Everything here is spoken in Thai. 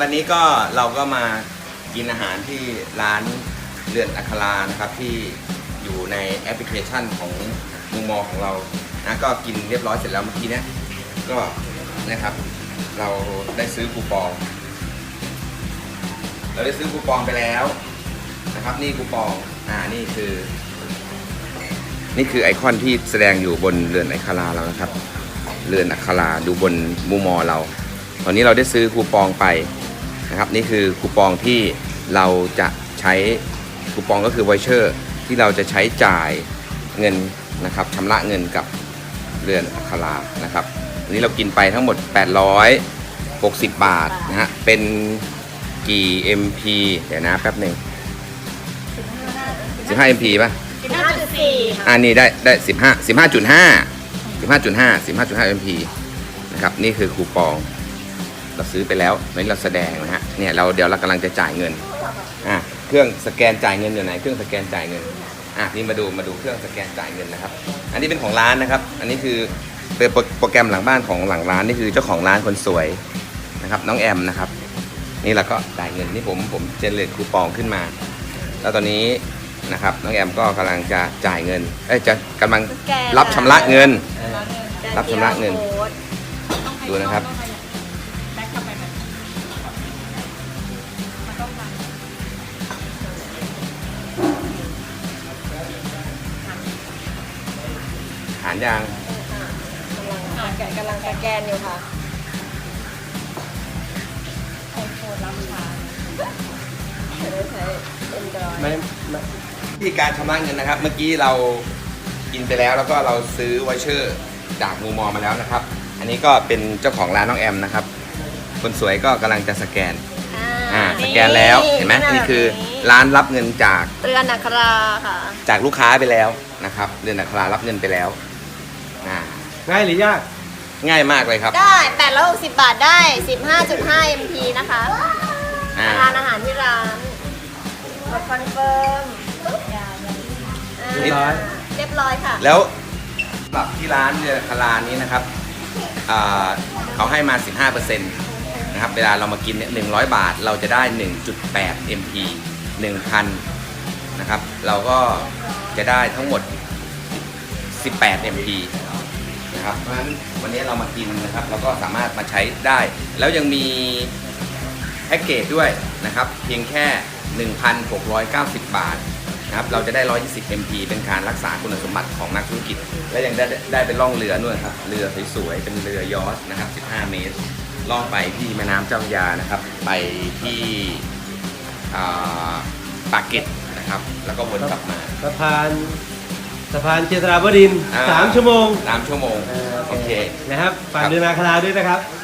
วันนี้ก็เราก็มากินอาหารที่ร้านเรือนอัครานะครับที่อยู่ในแอปพลิเคชันของมุมมองของเรานะก็กินเรียบร้อยเสร็จแล้วเมื่อกี้เนี้ยก็นะครับ เราได้ซื้อคูปอง เราได้ซื้อคูปองไปแล้วนะครับ นี่คูปองอ่านี่คือ นี่คือไอคอนที่แสดงอยู่บนเรือนอัคราเรานะครับ เรือนอัคราดูบนมุมมอเรา ตอนนี้เราได้ซื้อคูปองไปนะครับ นี่คือคูปองที่เราจะใช้คูปองก็คือไวเชอร์ที่เราจะใช้จ่ายเงินนะครับชำระเงินกับเรือนอัครานะครับวันนี้เรากินไปทั้งหมด 860 บาทนะฮะเป็นกี่ MP เดี๋ยวนะแป๊บหนึ่ง15 MP ป่ะสิบห้าจุดสี่ค่ะอันนี้ได้ได้สิบห้าสิบห้าจุดห้าสิบห้าจุดห้าสิบห้าจุดห้า MP นะครับ นี่คือคูปอง เราซื้อไปแล้วนี่เราแสดงนะฮะเนี่ยเราเดี๋ยวเรากำลังจะจ่ายเงินอะเครื่องสแกนจ่ายเงินอยู่ไหนเครื่องสแกนจ่ายเงินอะนี่มาดูมาดูเครื่องสแกนจ่ายเงินนะครับ อันนี้เป็นของร้านนะครับ อันนี้คือเป็นโปรโปรแกรมหลังบ้านของหลังร้านนี่คือเจ้าของร้านคนสวยนะครับ น้องแอมนะครับ นี่เราก็จ่ายเงินนี่ผมผมเจนเลตคูปองขึ้นมา แล้วตอนนี้นะครับน้องแอมก็กำลังจะจ่ายเงินเอ้ยจะกำลังสแกนรับชำระเงินสแกรับชำระเงินโค้ดดูนะครับารยางกำลังกำลังสแกนอยู่ค่ะจะได้ใช้ Android ไม่ไม่ที่การชำระเงินนะครับ เมื่อกี้เรากินไปแล้วแล้วก็เราซื้อไวเชอร์จากมูมอมาแล้วนะครับ อันนี้ก็เป็นเจ้าของร้านน้องแอมนะครับ คนสวยก็กำลังจะสแกน อ่า สแกนแล้วเห็นไหมนี่คือร้านรับเงินจากเรือนอัคราค่ะ จากลูกค้าไปแล้วนะครับเดือนอัครารับเงินไปแล้วอ่า ง่ายหรือยาก ง่ายมากเลยครับ ได้860บาทได้ 15.5 MP นะคะอ่าทานอาหารที่ร้านกดคอนเฟิร์มปุ๊บอ่าเรียบร้อย เรียบร้อยค่ะ แล้วสำหรับที่ร้านเดือนอัครานี้นะครับอ่าเขาให้มา 15%นะครับ เวลาเรามากินเนี่ย100 บาท เราจะได้ 1.8 MP 1,000นะครับ เราก็จะได้ทั้งหมด 18 MP นะครับเพราะฉะนั้นวันนี้เรามากินนะครับเราก็สามารถมาใช้ได้ แล้วยังมีแพ็กเกจด้วยนะครับ เพียงแค่ 1,690 บาทนะครับเราจะได้ 120 MP เป็นการรักษาคุณสมบัติของนักธุรกิจ และยังได้ได้เป็นล่องเรือด้วยครับเรือสวยๆเป็นเรือยอชต์นะครับ 15 เมตร ล่องไปที่แม่น้ำเจ้าพระยานะครับ ไปที่ปากเกร็ดนะครับ แล้วก็วนกลับมาสะพาน สะพานเจษฎาบดินทร์อ่า สามชั่วโมงสามชั่วโมงเออโอเค นะครับฝากครับเดือนนาคราด้วยนะครับค